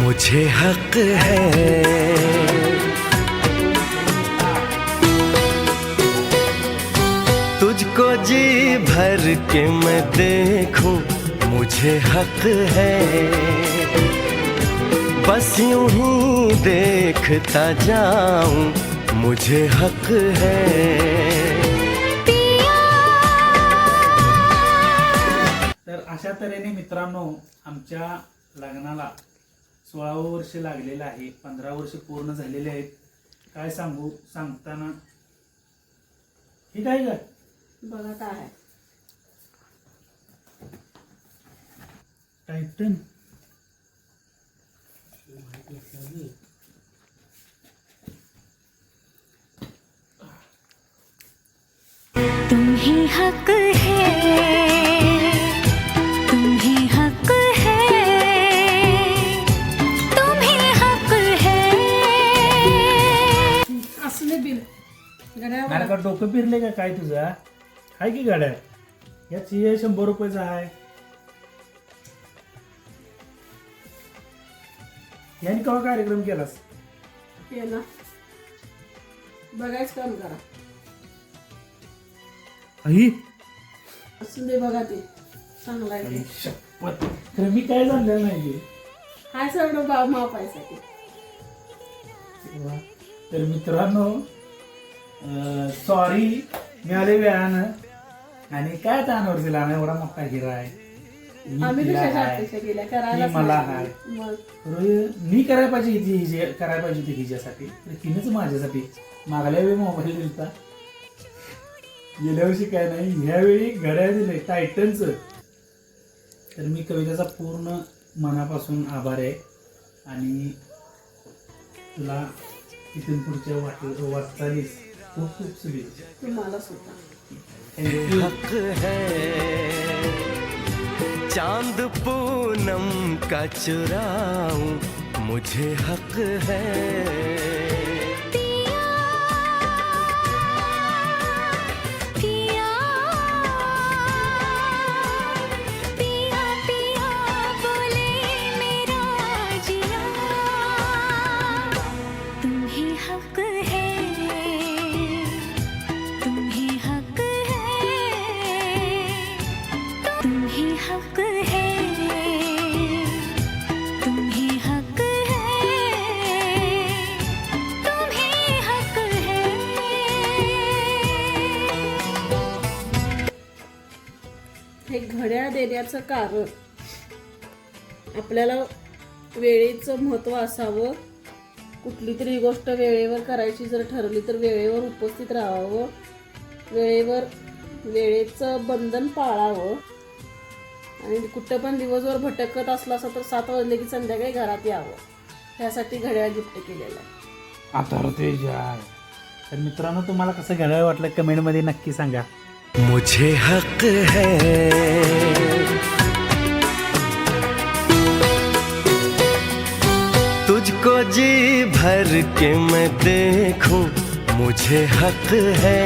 मुझे हक है। तुझको जी भर के मैं देखूं मुझे हक है। बस यूं ही देखता जाऊं मुझे हक है। तर अशा तऱ्हेने मित्रांनो आमच्या लग्नाला सोळावं वर्ष लागलेलं आहे पंधरा वर्ष पूर्ण झालेले आहेत. काय सांगू सांगताना हे काय का? बघा काय आहे टायटन तुम्ही हक का डोकं फिरले का काय तुझा? आहे की गाड्या? याची हे शंभर रुपयाचा आहे याने केव्हा कार्यक्रम केलास? ना बघायच काम करा. आई. असू दे बघा ते. चांगला आहे ते. शपथ. खरं मी काय झालेलं नाही. हाय सगळं मापायसाठी. तर मित्रांनो सॉरी मिळाले वेळानं आणि काय त्या अनवर्सीला ना एवढा मोठा हिरा आहे मी तिला ती मला तर मी करायला पाहिजे हिची हिची करायला पाहिजे होती हिच्यासाठी तर तिनेच माझ्यासाठी मागल्या वेळी मोबाईल दिलता गेल्या वर्षी काय नाही ह्यावेळी घड्याळ दिले टायटनच तर मी कविताचा पूर्ण मनापासून आभार आहे आणि तुला तिथून पुढच्या वाट वाटचालीस खूप तुम्हाला सुद्धा. हक है। चांद पूनम का चुराऊं मुझे हक है। पिया पिया पिया बोले मेरा जिया। तुम्ही हक है तुम्ही हक है तुम्ही हक है तुम्ही हक है। हे घड्याळ देण्याचं कारण आपल्याला वेळेचं महत्त्व असावं. कुठली तरी गोष्ट वेळेवर करायची जर ठरली तर वेळेवर उपस्थित राहावं. वेळेवर वेळेचं बंधन पाळावं. आणि कुठं पण दिवसभर भटकत असला असं तर सात वाजले की संध्याकाळी घरात यावं. ह्यासाठी घड्याळ गिफ्ट केलेलं आहे. आता ते जाय. तर मित्रांनो तुम्हाला कसं घड्याळ वाटलं कमेंटमध्ये नक्की सांगा. मुझे हक है. तुझको जी भर के मैं देखूं मुझे हक है.